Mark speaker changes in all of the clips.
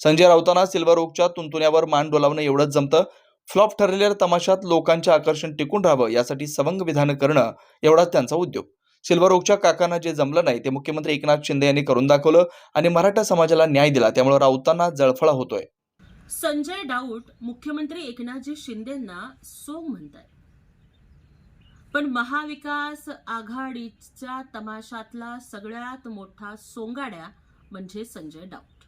Speaker 1: Sanjay राऊतांना silver ओकच्या तुंतुण्यावर मान डोलावणं एवढंच जमतं. फ्लॉप ठरलेल्या तमाशात लोकांचे आकर्षण टिकून राहावं यासाठी सवंग विधानं करणं एवढाच त्यांचा उद्योग. सिल्वर ओकच्या काकांना जे जमलं नाही ते मुख्यमंत्री एकनाथ शिंदे यांनी करून दाखवलं आणि मराठा समाजाला न्याय दिला त्यामुळे राऊतांना जळफळा होतोय.
Speaker 2: संजय डाऊट मुख्यमंत्री एकनाथजी शिंदेना सोंग म्हणतात पण महाविकास आघाडीच्या तमाशातला सगळ्यात मोठा सोंगाड्या म्हणजे संजय डाऊट.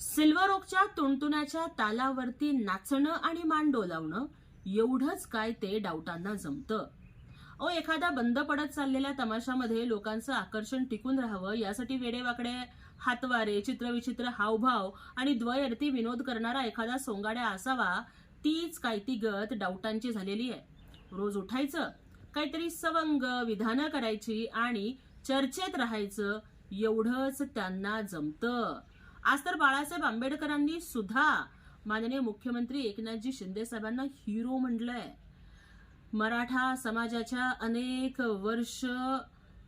Speaker 2: सिल्वर ओकच्या तुणतुण्याच्या तालावरती नाचणं आणि मान डोलावणं एवढंच काय ते डाऊटांना जमतं. अहो एखादा बंद पडत चाललेल्या तमाशामध्ये लोकांचं आकर्षण टिकून राहावं यासाठी वेडेवाकडे हातवारे चित्रविचित्र हावभाव आणि द्वयर्थी विनोद करणारा एखादा सोंगाड्या असावा तीच काय ती गत डाऊटांची झालेली आहे. रोज उठायचं काहीतरी सवंग विधानं करायची आणि चर्चेत राहायचं एवढंच त्यांना जमतं. आज तर बाळासाहेब आंबेडकरांनी सुद्धा माननीय मुख्यमंत्री एकनाथजी शिंदे साहेबांना हिरो म्हटलंय. मराठा समाजाच्या अनेक वर्ष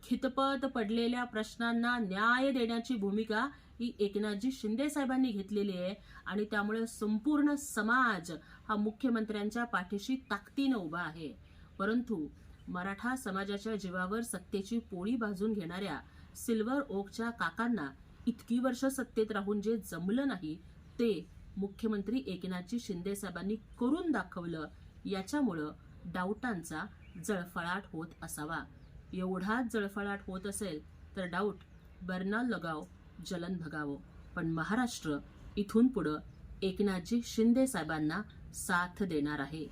Speaker 2: खितपत पडलेल्या प्रश्नांना न्याय देण्याची भूमिका ही एकनाथजी शिंदे साहेबांनी घेतलेली आहे आणि त्यामुळे संपूर्ण समाज हा मुख्यमंत्र्यांच्या पाठीशी ताकदीनं उभा आहे. परंतु मराठा समाजाच्या जीवावर सत्तेची पोळी भाजून घेणाऱ्या सिल्वर ओकच्या काकांना इतकी वर्ष सत्तेत राहून जे जमलं नाही ते मुख्यमंत्री एकनाथजी शिंदे साहेबांनी करून दाखवलं. याच्यामुळं डाऊटांचा जळफळाट होत असावा. एवढाच जळफळाट होत असेल तर डाऊट बर्ना लगाव जलन भगावं. पण महाराष्ट्र इथून पुढं एकनाथजी शिंदे साहेबांना साथ देणार आहे.